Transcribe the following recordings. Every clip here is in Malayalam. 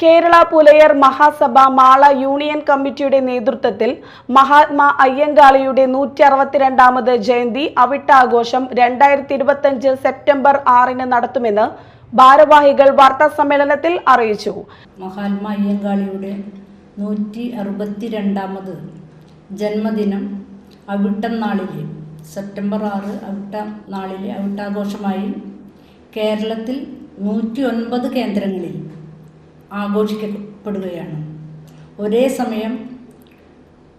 കേരള പുലയർ മഹാസഭ മാള യൂണിയൻ കമ്മിറ്റിയുടെ നേതൃത്വത്തിൽ മഹാത്മാ അയ്യങ്കാളിയുടെ നൂറ്റി അറുപത്തിരണ്ടാമത് ജയന്തി അവിട്ടാഘോഷം രണ്ടായിരത്തി ഇരുപത്തഞ്ച് സെപ്റ്റംബർ ആറിന് നടത്തുമെന്ന് ഭാരവാഹികൾ വാർത്താ സമ്മേളനത്തിൽ അറിയിച്ചു. മഹാത്മാ അയ്യങ്കാളിയുടെ നൂറ്റി അറുപത്തിരണ്ടാമത് ജന്മദിനം അവിട്ടം നാളിലെ സെപ്റ്റംബർ ആറ് അവിട്ട നാളിലെ അവിട്ടാഘോഷമായി കേരളത്തിൽ നൂറ്റി ഒൻപത് കേന്ദ്രങ്ങളിൽ ആഘോഷിക്കപ്പെടുകയാണ്. ഒരേ സമയം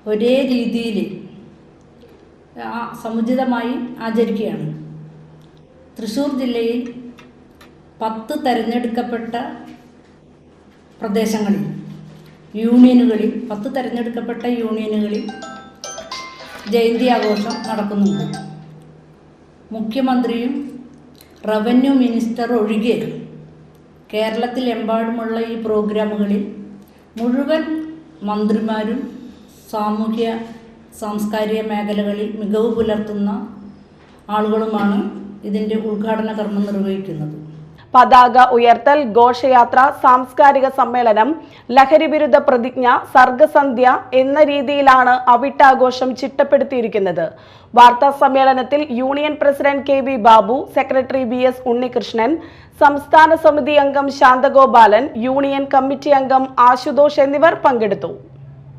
ഒരേ രീതിയിൽ സമുചിതമായി ആചരിക്കുകയാണ്. തൃശ്ശൂർ ജില്ലയിൽ പത്ത് തിരഞ്ഞെടുക്കപ്പെട്ട പ്രദേശങ്ങളിൽ യൂണിയനുകളിൽ പത്ത് തിരഞ്ഞെടുക്കപ്പെട്ട യൂണിയനുകളിൽ ജയന്തി ആഘോഷം നടക്കുന്നുണ്ട്. മുഖ്യമന്ത്രിയും റവന്യൂ മിനിസ്റ്റർ ഒഴികെ കേരളത്തിലെമ്പാടുമുള്ള ഈ പ്രോഗ്രാമുകളിൽ മുഴുവൻ മന്ത്രിമാരും സാമൂഹ്യ സാംസ്കാരിക മേഖലകളിൽ മികവ് പുലർത്തുന്ന ആളുകളുമാണ് ഇതിന്റെ ഉദ്ഘാടന കർമ്മം നിർവഹിക്കുന്നത്. പതാക ഉയർത്തൽ ഘോഷയാത്ര സാംസ്കാരിക സമ്മേളനം ലഹരി വിരുദ്ധ പ്രതിജ്ഞ സർഗസന്ധ്യ എന്ന രീതിയിലാണ് അവിട്ടാഘോഷം ചിട്ടപ്പെടുത്തിയിരിക്കുന്നത്. വാർത്താ സമ്മേളനത്തിൽ union president K V Babu secretary B S Unnikrishnan സംസ്ഥാന സമിതി അംഗം ശാന്തഗോപാലൻ യൂണിയൻ കമ്മിറ്റി അംഗം ആശുതോഷ് എന്നിവർ പങ്കെടുത്തു.